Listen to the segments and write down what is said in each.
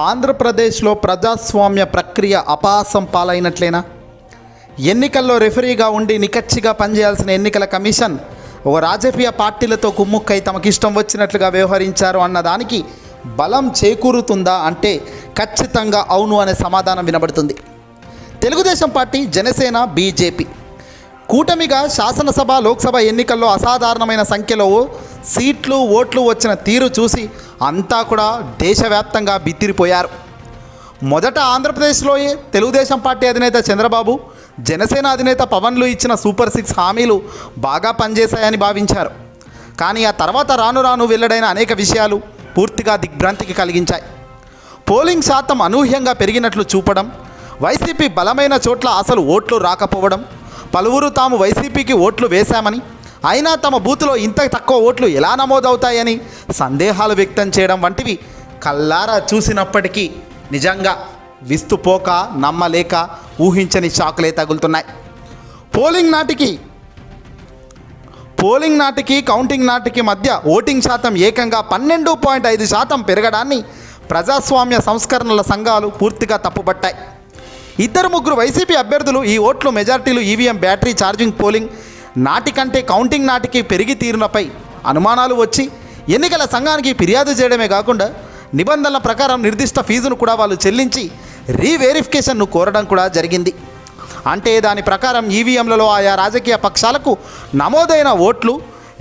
ఆంధ్రప్రదేశ్లో ప్రజాస్వామ్య ప్రక్రియ అపాసం పాలైనట్లేనా? ఎన్నికల్లో రెఫరీగా ఉండి నికచ్చిగా పనిచేయాల్సిన ఎన్నికల కమిషన్ ఓ రాజకీయ పార్టీలతో కుమ్ముక్కై తమకిష్టం వచ్చినట్లుగా వ్యవహరించారు అన్నదానికి బలం చేకూరుతుందా అంటే ఖచ్చితంగా అవును అనే సమాధానం వినబడుతుంది. Telugu Desam party Janasena BJP. కూటమిగా శాసనసభ లోక్సభ ఎన్నికల్లో అసాధారణమైన సంఖ్యలో సీట్లు ఓట్లు వచ్చిన తీరు చూసి అంతా కూడా దేశవ్యాప్తంగా బిత్తిరిపోయారు. మొదట ఆంధ్రప్రదేశ్లోయే తెలుగుదేశం పార్టీ అధినేత చంద్రబాబు జనసేన అధినేత పవన్లు ఇచ్చిన సూపర్ సిక్స్ హామీలు బాగా పనిచేశాయని భావించారు. కానీ ఆ తర్వాత రాను రాను వెల్లడైన అనేక విషయాలు పూర్తిగా దిగ్భ్రాంతికి కలిగించాయి. పోలింగ్ శాతం అనూహ్యంగా పెరిగినట్లు చూపడం వైసీపీ బలమైన చోట్ల అసలు ఓట్లు రాకపోవడం పలువురు తాము వైసీపీకి ఓట్లు వేశామని అయినా తమ బూతులో ఇంత తక్కువ ఓట్లు ఎలా నమోదవుతాయని సందేహాలు వ్యక్తం చేయడం వంటివి కల్లారా చూసినప్పటికీ నిజంగా విస్తుపోక నమ్మలేక ఊహించని షాకులే తగులుతున్నాయి. పోలింగ్ నాటికి పోలింగ్ నాటికి కౌంటింగ్ నాటికి మధ్య ఓటింగ్ శాతం ఏకంగా పన్నెండు పాయింట్ ఐదు శాతం పెరగడాన్ని ప్రజాస్వామ్య సంస్కరణల సంఘాలు పూర్తిగా తప్పుపట్టాయి ఇద్దరు ముగ్గురు వైసీపీ అభ్యర్థులు ఈ ఓట్లు మెజార్టీలు ఈవీఎం బ్యాటరీ ఛార్జింగ్ పోలింగ్ నాటికంటే కౌంటింగ్ నాటికి పెరిగి తీరునపై అనుమానాలు వచ్చి ఎన్నికల సంఘానికి ఫిర్యాదు చేయడమే కాకుండా నిబంధనల ప్రకారం నిర్దిష్ట ఫీజును కూడా వాళ్ళు చెల్లించి రీవెరిఫికేషన్ను కోరడం కూడా జరిగింది. అంటే దాని ప్రకారం ఈవీఎంలలో ఆయా రాజకీయ పక్షాలకు నమోదైన ఓట్లు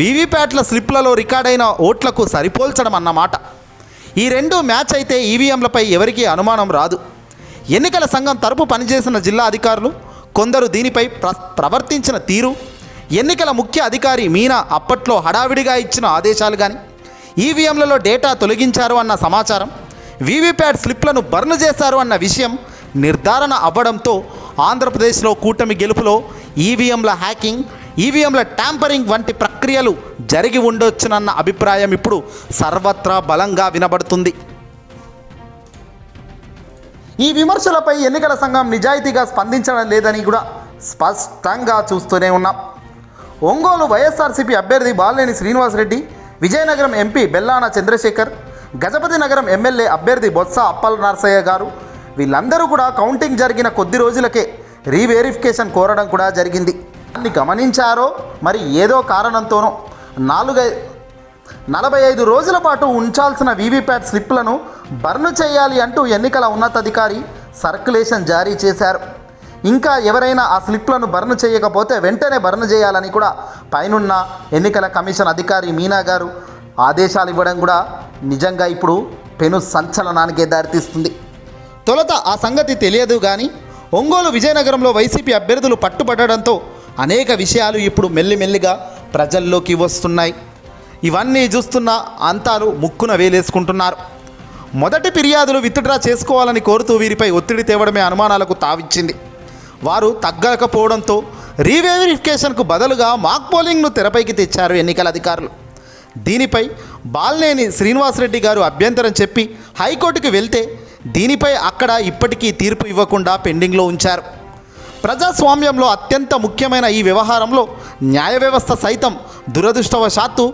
వీవీప్యాట్ల స్లిప్లలో రికార్డైన ఓట్లకు సరిపోల్చడం అన్నమాట ఈ రెండు మ్యాచ్ అయితే ఈవీఎంలపై ఎవరికీ అనుమానం రాదు. ఎన్నికల సంఘం తరపు పనిచేసిన జిల్లా అధికారులు కొందరు దీనిపై ప్ర ప్రవర్తించిన తీరు ఎన్నికల ముఖ్య అధికారి మీనా అప్పట్లో హడావిడిగా ఇచ్చిన ఆదేశాలు కానీ ఈవీఎంలలో డేటా తొలగించారు అన్న సమాచారం వీవీప్యాట్ స్లిప్లను బర్న్ చేశారు అన్న విషయం నిర్ధారణ అవ్వడంతో ఆంధ్రప్రదేశ్లో కూటమి గెలుపులో ఈవీఎంల హ్యాకింగ్ ఈవీఎంల ట్యాంపరింగ్ వంటి ప్రక్రియలు జరిగి ఉండొచ్చునన్న అభిప్రాయం ఇప్పుడు సర్వత్రా బలంగా వినబడుతుంది. ఈ విమర్శలపై ఎన్నికల సంఘం నిజాయితీగా స్పందించడం లేదని కూడా స్పష్టంగా చూస్తూనే ఉన్నాం. ఒంగోలు వైఎస్ఆర్సీపీ అభ్యర్థి బాలినేని శ్రీనివాసరెడ్డి విజయనగరం ఎంపీ బెల్లాన చంద్రశేఖర్ గజపతి నగరం ఎమ్మెల్యే అభ్యర్థి బొత్స అప్పల్ నరసయ్య గారు వీళ్ళందరూ కూడా కౌంటింగ్ జరిగిన కొద్ది రోజులకే రీవెరిఫికేషన్ కోరడం కూడా జరిగింది. దాన్ని గమనించారో మరి ఏదో కారణంతోనో నాలుగై నలభై ఐదు రోజుల పాటు ఉంచాల్సిన వీవీప్యాట్ స్లిప్లను బర్న్ చేయాలి అంటూ ఎన్నికల ఉన్నతాధికారి సర్క్యులేషన్ జారీ చేశారు. ఇంకా ఎవరైనా ఆ స్లిప్లను బర్న్ చేయకపోతే వెంటనే బర్న్ చేయాలని కూడా పైనున్న ఎన్నికల కమిషన్ అధికారి మీనా గారు ఆదేశాలు ఇవ్వడం కూడా నిజంగా ఇప్పుడు పెను సంచలనానికే దారితీస్తుంది. తొలత ఆ సంగతి తెలియదు కానీ ఒంగోలు విజయనగరంలో వైసీపీ అభ్యర్థులు పట్టుబడడంతో అనేక విషయాలు ఇప్పుడు మెల్లిమెల్లిగా ప్రజల్లోకి వస్తున్నాయి. ఇవన్నీ చూస్తున్న అంతాలు ముక్కున వేలేసుకుంటున్నారు. మొదటి ఫిర్యాదులు విత్డ్రా చేసుకోవాలని కోరుతూ వీరిపై ఒత్తిడి తేవడమే అనుమానాలకు తావిచ్చింది. వారు తగ్గకపోవడంతో రీవెరిఫికేషన్కు బదులుగా మాక్ పోలింగ్ను తెరపైకి తెచ్చారు ఎన్నికల అధికారులు. దీనిపై బాల్నేని శ్రీనివాసరెడ్డి గారు అభ్యంతరం చెప్పి హైకోర్టుకు వెళ్తే దీనిపై అక్కడ ఇప్పటికీ తీర్పు ఇవ్వకుండా పెండింగ్లో ఉంచారు. ప్రజాస్వామ్యంలో అత్యంత ముఖ్యమైన ఈ వ్యవహారంలో న్యాయ వ్యవస్థ సైతం దురదృష్టవశాత్తు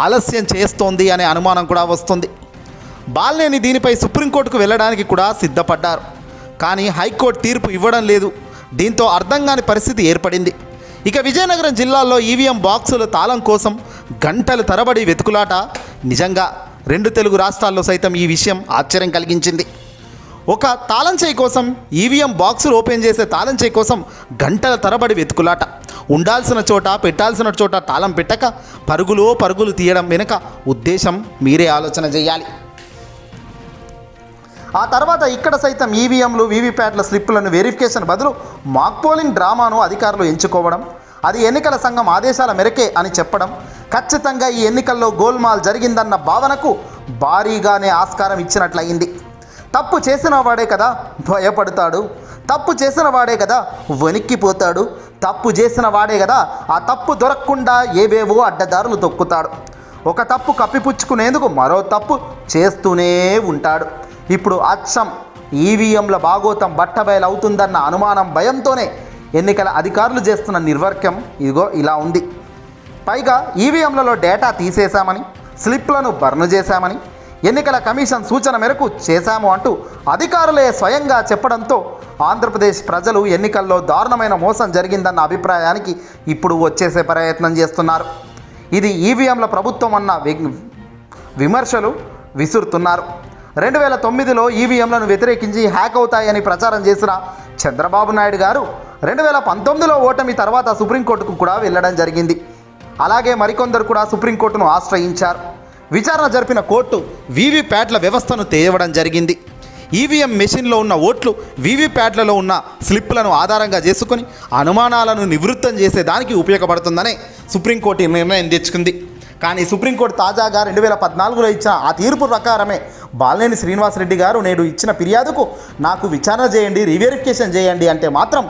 ఆలస్యం చేస్తోంది అనే అనుమానం కూడా వస్తుంది. బాల్నేని దీనిపై సుప్రీంకోర్టుకు వెళ్ళడానికి కూడా సిద్ధపడ్డారు. కానీ హైకోర్టు తీర్పు ఇవ్వడం లేదు. దీంతో అర్థం కాని పరిస్థితి ఏర్పడింది. ఇక విజయనగరం జిల్లాలో ఈవీఎం బాక్సుల తాళం కోసం గంటలు తరబడి వెతుకులాట నిజంగా రెండు తెలుగు రాష్ట్రాల్లో సైతం ఈ విషయం ఆశ్చర్యం కలిగించింది. ఒక తాళం చేయి కోసం ఈవీఎం బాక్సులు ఓపెన్ చేసే తాళం చేయి కోసం గంటల తరబడి వెతుకులాట. ఉండాల్సిన చోట పెట్టాల్సిన చోట తాళం పెట్టక పరుగులో పరుగులు తీయడం వెనుక ఉద్దేశం మీరే ఆలోచన చేయాలి. ఆ తర్వాత ఇక్కడ సైతం ఈవీఎంలు వీవీప్యాట్ల స్లిప్పులను వెరిఫికేషన్ బదులు మాక్ పోలింగ్ డ్రామాను అధికారులు ఎంచుకోవడం అది ఎన్నికల సంఘం ఆదేశాల మేరకే అని చెప్పడం ఖచ్చితంగా ఈ ఎన్నికల్లో గోల్మాల్ జరిగిందన్న భావనకు భారీగానే ఆస్కారం ఇచ్చినట్లయింది. తప్పు చేసిన వాడే కదా భయపడతాడు తప్పు చేసిన వాడే కదా వణిక్కిపోతాడు తప్పు చేసిన వాడే కదా ఆ తప్పు దొరకకుండా ఏవేవో అడ్డదారులు తొక్కుతాడు. ఒక తప్పు కప్పిపుచ్చుకునేందుకు మరో తప్పు చేస్తూనే ఉంటాడు. ఇప్పుడు అచ్చం ఈవీఎంల బాగోతం బట్టబయలు అవుతుందన్న అనుమానం భయంతోనే ఎన్నికల అధికారులు చేస్తున్న నిర్వర్క్యం ఇదిగో ఇలా ఉంది. పైగా ఈవీఎంలలో డేటా తీసేశామని స్లిప్లను బర్న్ చేశామని ఎన్నికల కమిషన్ సూచన మేరకు చేశాము అంటూ అధికారులే స్వయంగా చెప్పడంతో ఆంధ్రప్రదేశ్ ప్రజలు ఎన్నికల్లో దారుణమైన మోసం జరిగిందన్న అభిప్రాయానికి ఇప్పుడు వచ్చేసే ప్రయత్నం చేస్తున్నారు. ఇది ఈవీఎంల ప్రభుత్వం అన్న వి- విమర్శలు విసురుతున్నారు. రెండు వేల తొమ్మిదిలో ఈవీఎంలను వ్యతిరేకించి హ్యాక్ అవుతాయని ప్రచారం చేసిన చంద్రబాబు నాయుడు గారు రెండు వేల పంతొమ్మిదిలో ఓటమి తర్వాత సుప్రీంకోర్టుకు కూడా వెళ్ళడం జరిగింది. అలాగే మరికొందరు కూడా సుప్రీంకోర్టును ఆశ్రయించారు. విచారణ జరిపిన కోర్టు వీవీప్యాట్ల వ్యవస్థను తేవడం జరిగింది. ఈవీఎం మెషిన్లో ఉన్న ఓట్లు వీవీప్యాట్లలో ఉన్న స్లిప్లను ఆధారంగా చేసుకుని అనుమానాలను నివృత్తం చేసే దానికి ఉపయోగపడుతుందనే సుప్రీంకోర్టు నిర్ణయం తెచ్చుకుంది. కానీ సుప్రీంకోర్టు తాజాగా రెండు వేల పద్నాలుగులో ఇచ్చిన ఆ తీర్పు ప్రకారమే బాలినేని శ్రీనివాసరెడ్డి గారు నేడు ఇచ్చిన ఫిర్యాదుకు నాకు విచారణ చేయండి రీవెరిఫికేషన్ చేయండి అంటే మాత్రం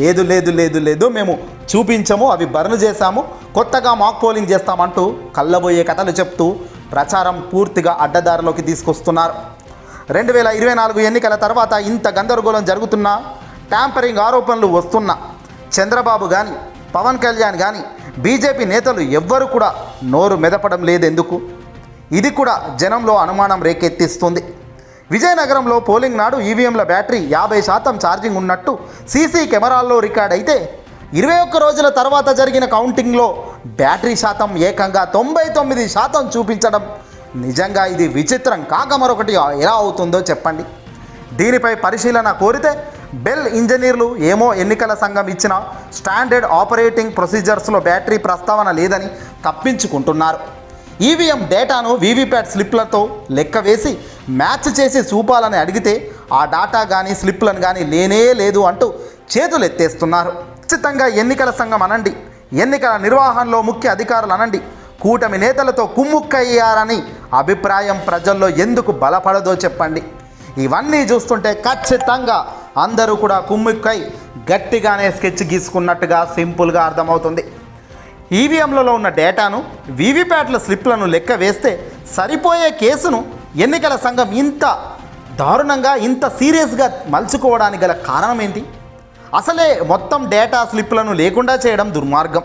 లేదు లేదు లేదు లేదు మేము చూపించము అవి బర్న్ చేశాము కొత్తగా మాక్ పోలింగ్ చేస్తామంటూ కళ్ళబోయే కథలు చెప్తూ ప్రచారం పూర్తిగా అడ్డదారిలోకి తీసుకొస్తున్నారు. రెండు వేల ఇరవై నాలుగు ఎన్నికల తర్వాత ఇంత గందరగోళం జరుగుతున్నా ట్యాంపరింగ్ ఆరోపణలు వస్తున్నా చంద్రబాబు కానీ పవన్ కళ్యాణ్ కానీ బీజేపీ నేతలు ఎవ్వరు కూడా నోరు మెదపడం లేదెందుకు? ఇది కూడా జనంలో అనుమానం రేకెత్తిస్తుంది. విజయనగరంలో పోలింగ్ నాడు ఈవీఎంల బ్యాటరీ యాభై శాతం ఛార్జింగ్ ఉన్నట్టు సీసీ కెమెరాల్లో రికార్డ్ అయితే ఇరవై ఒక్క రోజుల తర్వాత జరిగిన కౌంటింగ్లో బ్యాటరీ శాతం ఏకంగా తొంభై తొమ్మిది శాతం చూపించడం. నిజంగా ఇది విచిత్రం. కాక మరొకటి ఎలా అవుతుందో చెప్పండి. దీనిపై పరిశీలన కోరితే బెల్ ఇంజనీర్లు ఏమో ఎన్నికల సంఘం ఇచ్చిన స్టాండర్డ్ ఆపరేటింగ్ ప్రొసీజర్స్లో బ్యాటరీ ప్రస్తావన లేదని తప్పించుకుంటున్నారు. ఈవీఎం డేటాను వీవీప్యాట్ స్లిప్లతో లెక్క వేసి మ్యాచ్ చేసి చూపాలని అడిగితే ఆ డాటా కానీ స్లిప్లను కానీ లేనే లేదు అంటూ చేతులు ఎత్తేస్తున్నారు ఖచ్చితంగా ఎన్నికల సంఘం అనండి. ఎన్నికల నిర్వహణలో ముఖ్య అధికారులు అనండి. కూటమి నేతలతో కుమ్ముక్కయ్యారని అభిప్రాయం ప్రజల్లో ఎందుకు బలపడదో చెప్పండి. ఇవన్నీ చూస్తుంటే ఖచ్చితంగా అందరూ కూడా కుమ్ముక్కై గట్టిగానే స్కెచ్ గీసుకున్నట్టుగా సింపుల్గా అర్థమవుతుంది. ఈవీఎంలలో ఉన్న డేటాను వీవీప్యాట్ల స్లిప్లను లెక్క వేస్తే సరిపోయే కేసును ఎన్నికల సంఘం ఇంత దారుణంగా ఇంత సీరియస్గా మలుచుకోవడానికి గల కారణం ఏంటి? అసలే మొత్తం డేటా స్లిప్లను లేకుండా చేయడం దుర్మార్గం.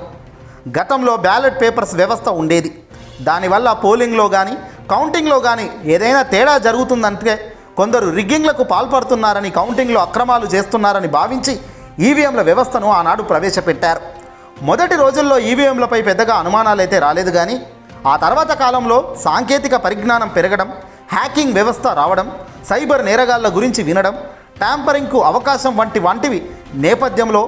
గతంలో బ్యాలెట్ పేపర్స్ వ్యవస్థ ఉండేది. దానివల్ల పోలింగ్లో కానీ కౌంటింగ్లో కానీ ఏదైనా తేడా జరుగుతుందంటే కొందరు రిగ్గింగ్లకు పాల్పడుతున్నారని కౌంటింగ్లో అక్రమాలు చేస్తున్నారని భావించి ఈవీఎంల వ్యవస్థను ఆనాడు ప్రవేశపెట్టారు. మొదటి రోజుల్లో ఈవీఎంలపై పెద్దగా అనుమానాలైతే రాలేదు కానీ ఆ తర్వాత కాలంలో సాంకేతిక పరిజ్ఞానం పెరగడం హ్యాకింగ్ వ్యవస్థ రావడం సైబర్ నేరగాళ్ళ గురించి వినడం ట్యాంపరింగ్కు అవకాశం వంటి వంటివి నేపథ్యంలో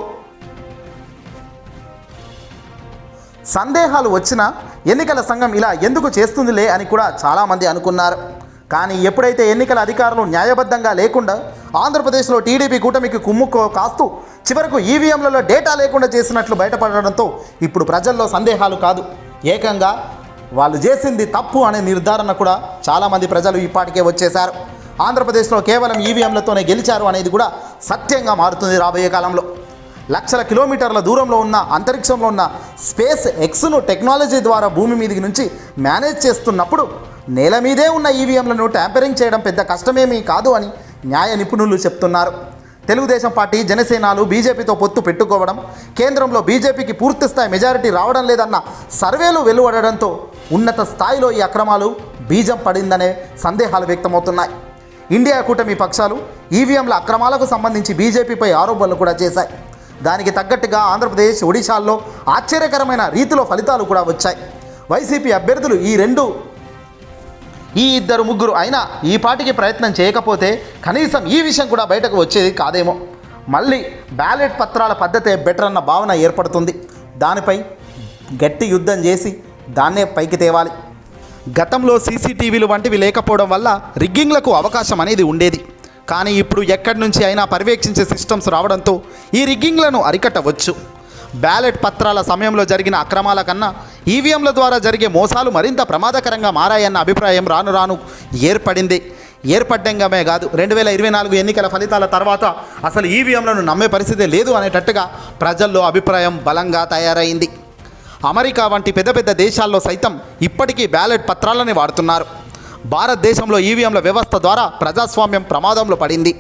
సందేహాలు వచ్చినా ఎన్నికల సంఘం ఇలా ఎందుకు చేస్తుందిలే అని కూడా చాలామంది అనుకున్నారు. కానీ ఎప్పుడైతే ఎన్నికల అధికారులు న్యాయబద్ధంగా లేకుండా ఆంధ్రప్రదేశ్లో టీడీపీ కూటమికి కుమ్ముకో కాస్తూ చివరకు ఈవీఎంలలో డేటా లేకుండా చేసినట్లు బయటపడడంతో ఇప్పుడు ప్రజల్లో సందేహాలు కాదు. ఏకంగా వాళ్ళు చేసింది తప్పు అనే నిర్ధారణ కూడా చాలామంది ప్రజలు ఇప్పటికే వచ్చేశారు. ఆంధ్రప్రదేశ్లో కేవలం ఈవీఎంలతోనే గెలిచారు అనేది కూడా సత్యంగా మారుతుంది రాబోయే కాలంలో. లక్షల కిలోమీటర్ల దూరంలో ఉన్న అంతరిక్షంలో ఉన్న స్పేస్ ఎక్స్ను టెక్నాలజీ ద్వారా భూమి మీది నుంచి మేనేజ్ చేస్తున్నప్పుడు నేల మీదే ఉన్న ఈవీఎంలను ట్యాంపరింగ్ చేయడం పెద్ద కష్టమేమీ కాదు అని న్యాయ నిపుణులు చెప్తున్నారు. తెలుగుదేశం పార్టీ జనసేనలు బీజేపీతో పొత్తు పెట్టుకోవడం కేంద్రంలో బీజేపీకి పూర్తి స్థాయి మెజారిటీ రావడం లేదన్న సర్వేలు వెలువడడంతో ఉన్నత స్థాయిలో ఈ అక్రమాలు బీజం పడిందనే సందేహాలు వ్యక్తమవుతున్నాయి. ఇండియా కూటమి పక్షాలు ఈవీఎంల అక్రమాలకు సంబంధించి బీజేపీపై ఆరోపణలు కూడా చేశాయి. దానికి తగ్గట్టుగా ఆంధ్రప్రదేశ్ ఒడిశాల్లో ఆశ్చర్యకరమైన రీతిలో ఫలితాలు కూడా వచ్చాయి. వైసీపీ అభ్యర్థులు ఈ రెండు ఈ ఇద్దరు ముగ్గురు అయినా ఈ పాటికి ప్రయత్నం చేయకపోతే కనీసం ఈ విషయం కూడా బయటకు వచ్చేది కాదేమో. మళ్ళీ బ్యాలెట్ పత్రాల పద్ధతే బెటర్ అన్న భావన ఏర్పడుతుంది. దానిపై గట్టి యుద్ధం చేసి దాన్నే పైకి తేవాలి. గతంలో సీసీటీవీలు వంటివి లేకపోవడం వల్ల రిగ్గింగ్లకు అవకాశం అనేది ఉండేది. కానీ ఇప్పుడు ఎక్కడి నుంచి అయినా పర్యవేక్షించే సిస్టమ్స్ రావడంతో ఈ రిగ్గింగ్లను అరికట్టవచ్చు. బ్యాలెట్ పత్రాల సమయంలో జరిగిన అక్రమాల కన్నా ఈవీఎంల ద్వారా జరిగే మోసాలు మరింత ప్రమాదకరంగా మారాయన్న అభిప్రాయం రాను రాను ఏర్పడింది. ఏర్పడ్డంగామే కాదు రెండు వేల ఇరవై నాలుగు ఎన్నికల ఫలితాల తర్వాత అసలు ఈవీఎంలను నమ్మే పరిస్థితి లేదు అనేటట్టుగా ప్రజల్లో అభిప్రాయం బలంగా తయారైంది. అమెరికా వంటి పెద్ద పెద్ద దేశాల్లో సైతం ఇప్పటికీ బ్యాలెట్ పత్రాలని వాడుతున్నారు. భారతదేశంలో ఈవీఎంల వ్యవస్థ ద్వారా ప్రజాస్వామ్యం ప్రమాదంలో పడింది.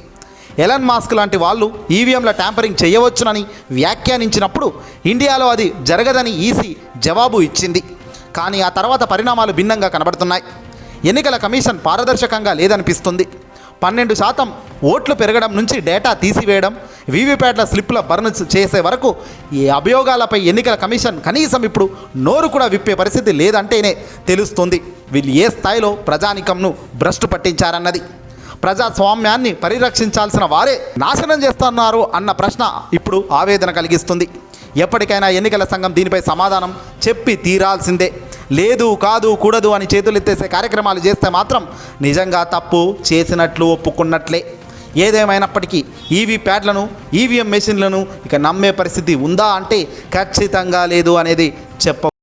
ఎలన్ మాస్క్ లాంటి వాళ్ళు ఈవీఎంల ట్యాంపరింగ్ చేయవచ్చునని వ్యాఖ్యానించినప్పుడు ఇండియాలో అది జరగదని ఈసీ జవాబు ఇచ్చింది. కానీ ఆ తర్వాత పరిణామాలు భిన్నంగా కనబడుతున్నాయి. ఎన్నికల కమిషన్ పారదర్శకంగా లేదనిపిస్తుంది. పన్నెండు శాతం ఓట్లు పెరగడం నుంచి డేటా తీసివేయడం వీవీప్యాట్ల స్లిప్ల బర్న్ చేసే వరకు ఈ అభియోగాలపై ఎన్నికల కమిషన్ కనీసం ఇప్పుడు నోరు కూడా విప్పే పరిస్థితి లేదంటేనే తెలుస్తుంది. వీళ్ళు ఏ స్థాయిలో ప్రజానికంను భ్రష్టు పట్టించారన్నది. ప్రజాస్వామ్యాన్ని పరిరక్షించాల్సిన వారే నాశనం చేస్తున్నారు అన్న ప్రశ్న ఇప్పుడు ఆవేదన కలిగిస్తుంది. ఎప్పటికైనా ఎన్నికల సంఘం దీనిపై సమాధానం చెప్పి తీరాల్సిందే. లేదు కాదు కూడదు అని చేతులెత్తేసే కార్యక్రమాలు చేస్తే మాత్రం నిజంగా తప్పు చేసినట్లు ఒప్పుకున్నట్లే. ఏదేమైనప్పటికీ ఈవీ ప్యాడ్లను ఈవీఎం మెషిన్లను ఇక నమ్మే పరిస్థితి ఉందా అంటే ఖచ్చితంగా లేదు అనేది చెప్ప